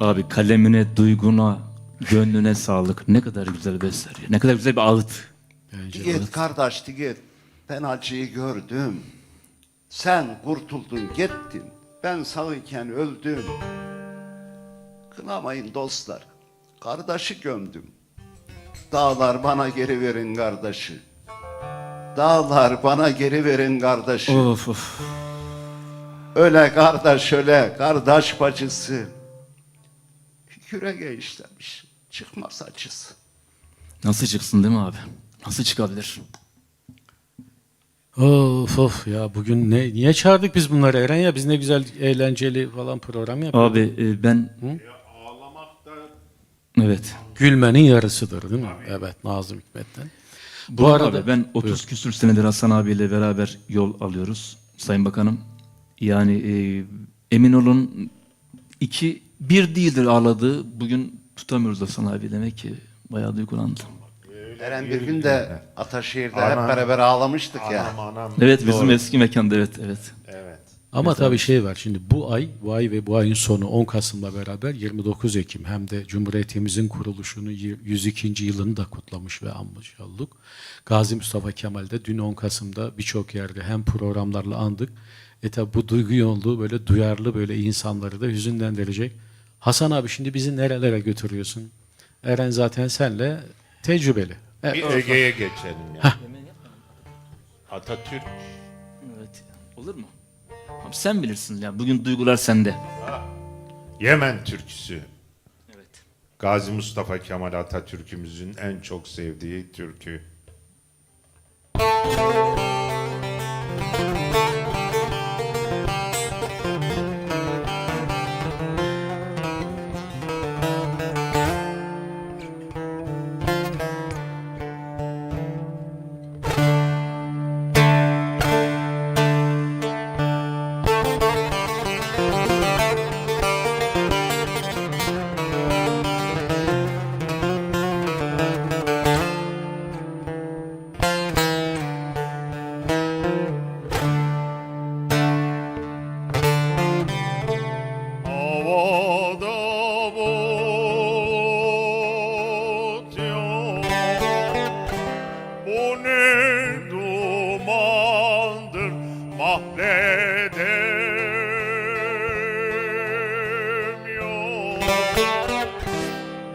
Abi kalemine, duyguna, gönlüne sağlık. Ne kadar güzel bir eser. ya. Ne kadar güzel bir ağıt. Bence Git kardeş git. Ben acıyı gördüm. Sen kurtuldun gittin. Ben sağıyken öldüm. Kınamayın dostlar. Kardeşi gömdüm. Dağlar bana geri verin kardeşi. Dağlar bana geri verin kardeşi. Of of. Öyle kardeş öyle, kardeş bacısı. Yürege işlemiş, çıkmaz acısı. Nasıl çıksın değil mi abi? Nasıl çıkabilir? Of of ya bugün ne niye çağırdık biz bunları Eren ya biz ne güzel eğlenceli falan program yapıyoruz. Abi e, ben... Evet. Gülmenin yarısıdır değil mi? Evet Nazım Hikmet'ten. Bu Bu arada abi ben 30 küsür senedir Hasan abiyle beraber yol alıyoruz Sayın Bakanım. Yani e, emin olun iki bir değildir ağladığı. Bugün tutamıyoruz Hasan abi demek ki bayağı duygulandım. Eren bir gün de Ataşehir'de hep beraber ağlamıştık ya. Anam anam. Evet bizim Doğru. eski mekanda evet evet. Evet. Ama tabii şey var şimdi bu ay bu ay ve bu ayın sonu 10 Kasım'la beraber 29 Ekim hem de Cumhuriyetimizin kuruluşunu 102. yılını da kutlamış ve anmış olduk. Gazi Mustafa Kemal'de dün 10 Kasım'da birçok yerde hem programlarla andık. E tabi bu duygu yoğunluğu böyle duyarlı böyle insanları da hüzünlendirecek. Hasan abi şimdi bizi nerelere götürüyorsun? Eren zaten senle tecrübeli. Evet. Bir Ege'ye geçelim ya. Atatürk Evet. Olur mu? Abi sen bilirsin ya. Bugün duygular sende. Yemen türküsü. Evet. Gazi Mustafa Kemal Atatürk'ümüzün en çok sevdiği türkü.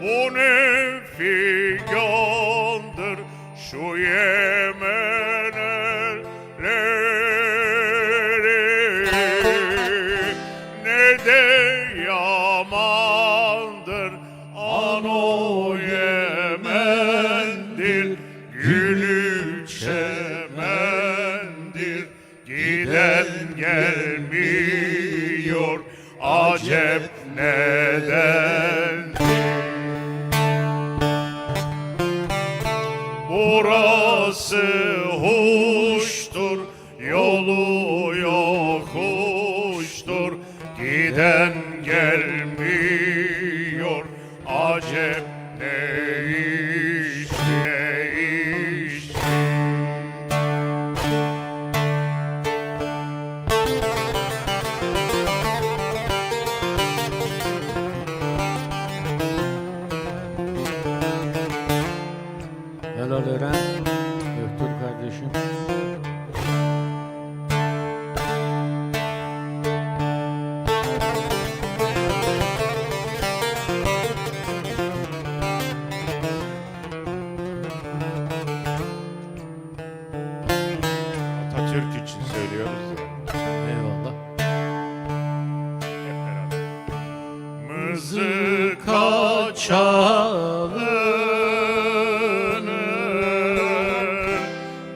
Bu ne figandır şu Yemen Ne de yamandır ano Yemen'dir. Gülü çemendir Giden gelmiyor. Acep neden Burası huştur, yolu yokuştur, giden gelmiyor, acep Atatürk için söylüyoruz ya. Eyvallah. Hep beraber. Mızıka çalınır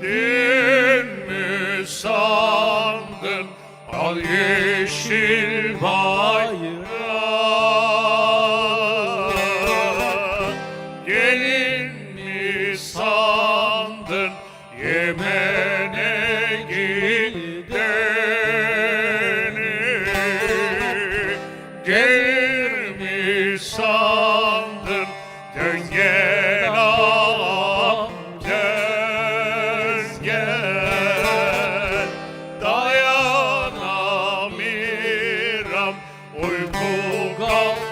Din mi sandın al yeşil yandım Dön gel ağam Dön gel Dayanamiram Uyku kaldı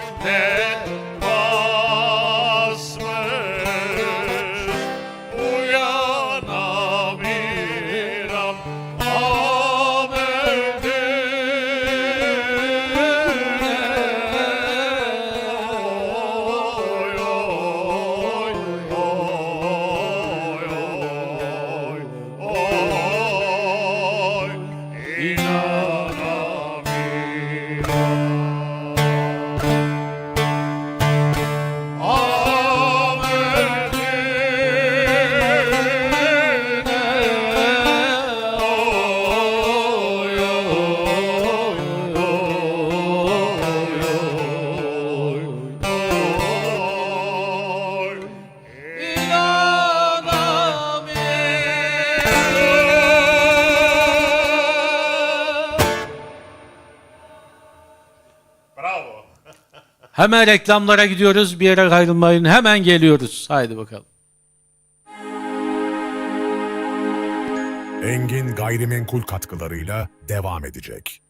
Hemen reklamlara gidiyoruz. Bir yere ayrılmayın. Hemen geliyoruz. Haydi bakalım. Engin gayrimenkul katkılarıyla devam edecek.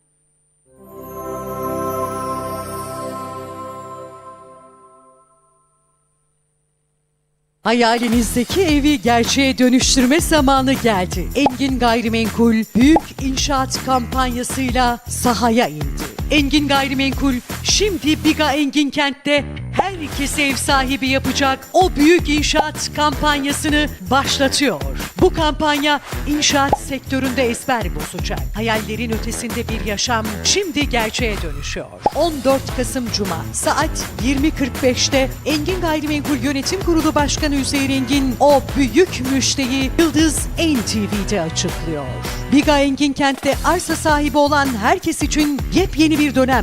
Hayalinizdeki evi gerçeğe dönüştürme zamanı geldi. Engin Gayrimenkul büyük inşaat kampanyasıyla sahaya indi. Engin Gayrimenkul şimdi Biga Engin Kent'te herkese ev sahibi yapacak o büyük inşaat kampanyasını başlatıyor. Bu kampanya inşaat sektöründe esmer bozacak. Hayallerin ötesinde bir yaşam şimdi gerçeğe dönüşüyor. 14 Kasım Cuma saat 20.45'te Engin Gayrimenkul Yönetim Kurulu Başkanı Hüseyin Engin o büyük müjdeyi Yıldız NTV'de açıklıyor. Biga Engin Kent'te arsa sahibi olan herkes için yepyeni bir dönem